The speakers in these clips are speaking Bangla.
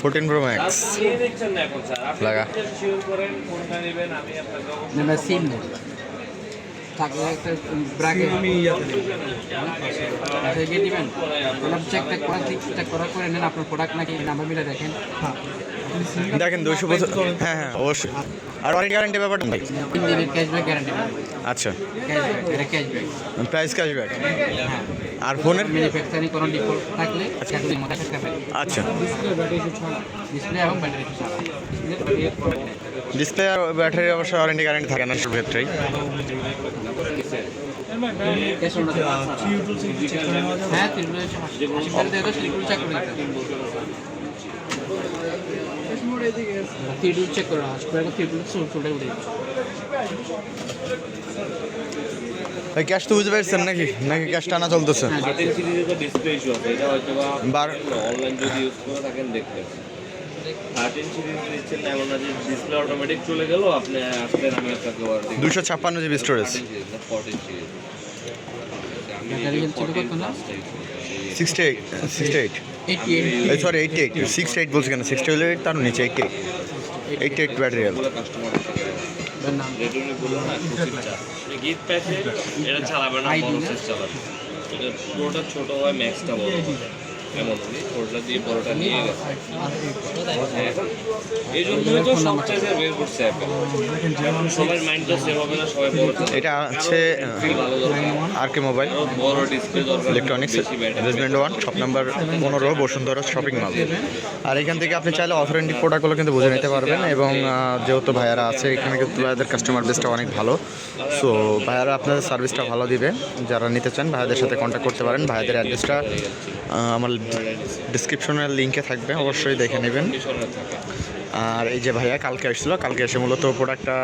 ফোরটিন প্রো ম্যাক্স লাগা। শিওর থাকলে একটা ব্রাকে আচ্ছা গিয়ে দিবেন? চেক টেক করা চেক করা করে নেন আপনার প্রোডাক্ট নাকি নাম্বার মিলে দেখেন। দেখেন দুশো বছর হ্যাঁ হ্যাঁ অবশ্যই। আর ওয়ারেন্টি গ্যারান্টি ব্যাপারটা ভাই। তিন দিনের ক্যাশব্যাক গ্যারান্টি আচ্ছা। ক্যাশব্যাক এটা ক্যাশব্যাক প্রাইস ক্যাশব্যাক হ্যাঁ। আর ফোনের ম্যানুফ্যাকচারিং কোনো ডিফল্ট থাকলে সেগুলি পারে আচ্ছা। ডিসপ্লে এবং ব্যাটারি ছাড়া। ডিসপ্লে আর ব্যাটারি অবশ্যই ওয়ারেন্টি গ্যারান্টি থাকে না সব ক্ষেত্রেই। হ্যাঁ চেক করে ভাই ক্যাশ তো বুঝতে পারছেন নাকি? নাকি ক্যাশ টানা চলতেছে? বা বার- অনলাইন যদি ইউজ করে থাকেন দেখতে থার্টিন সিরিজ দিচ্ছেন এমন না ডিসপ্লে অটোমেটিক চলে গেল আপনি আসলেন আমি আপনাকে ওয়ারেন্টি দুশো ছাপ্পান্ন GB storage fourteen series sixty eight sixty eight eighty eight sorry eighty eight sixty eight বলছি কেন? সিক্সটি এইট তার নিচে eighty eight eighty eight battery এটা চালাবে না বড় পুরোটা ছোট হয় ম্যাক্সটা বড় হয়। এমন উনি ছোটটা দিয়ে বড়টা নিয়ে গেছে। হ্যাঁ। এই জন্যই তো সব বের করছে অ্যাপেল সবার মাইন্ড তো সেভ হবে না সবাই বড় এটা আছে আর কে মোবাইল। বড় ডিসপ্লে দরকার ইলেকট্রনিক্স রেজমেন্ট ওয়ান শপ নাম্বার পনেরো বসুন্ধরা শপিং মল আর এখান থেকে আপনি চাইলে অথেন্টিক প্রোডাক্টগুলো কিন্তু বুঝে নিতে পারবেন এবং যেহেতু ভাইয়ারা আছে এখানে কিন্তু ভাইয়াদের কাস্টমার বেসটা অনেক ভালো। সো ভাইয়ারা আপনাদের সার্ভিসটা ভালো দিবে। যারা নিতে চান ভাইয়াদের সাথে কন্ট্যাক্ট করতে পারেন। ভাইয়াদের অ্যাড্রেসটা আমার ডিসক্রিপশনের লিঙ্কে থাকবে, অবশ্যই দেখে নেবেন। আর এই যে ভাইয়া, কালকে এসেছিল কালকে এসে মূলত প্রোডাক্টটা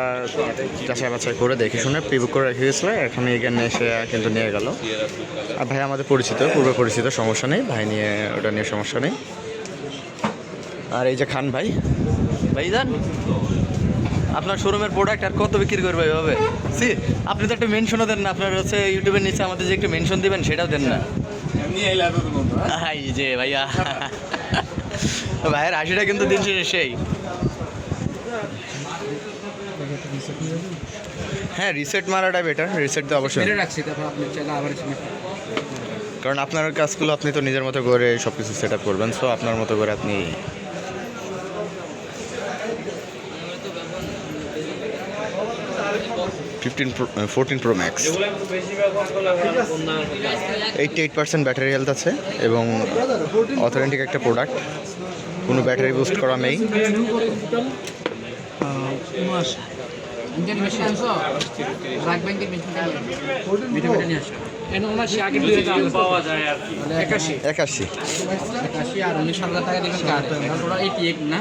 যাচাই বাছাই করে দেখে শুনে প্রিবুক করে রেখে গেছিল এখন এখানে এসে কিন্তু নিয়ে গেল। আর ভাই আমাদের পরিচিত, পূর্বে পরিচিত, সমস্যা নেই, ভাই নিয়ে, ওটা নিয়ে সমস্যা নেই। আর এই যে খান ভাই। ভাই যান আপনার শোরুমের প্রোডাক্ট আর কত বিক্রি করবে এভাবে? সি আপনি তো একটা মেনশনও দেন না, আপনার হচ্ছে ইউটিউবের নিচে আমাদের যে একটু মেনশন দিবেন, সেটাও দেন না। এই যে ভাইয়া। ভাইয়ের হাসিটা কিন্তু দিন শেষে সেই। হ্যাঁ রিসেট মারাটা বেটার রিসেট তো অবশ্যই। কারণ আপনার কাজগুলো আপনি তো নিজের মতো করে সব কিছু সেট আপ করবেন সো আপনার মতো করে আপনি fifteen fourteen pro max? Eighty eight percent battery health আছে এবং অথেন্টিক একটা প্রোডাক্ট কোনো ব্যাটারি বুস্ট করা নেই। একাশি। একাশি। আর উনিশ হাজার টাকা দিবেন না?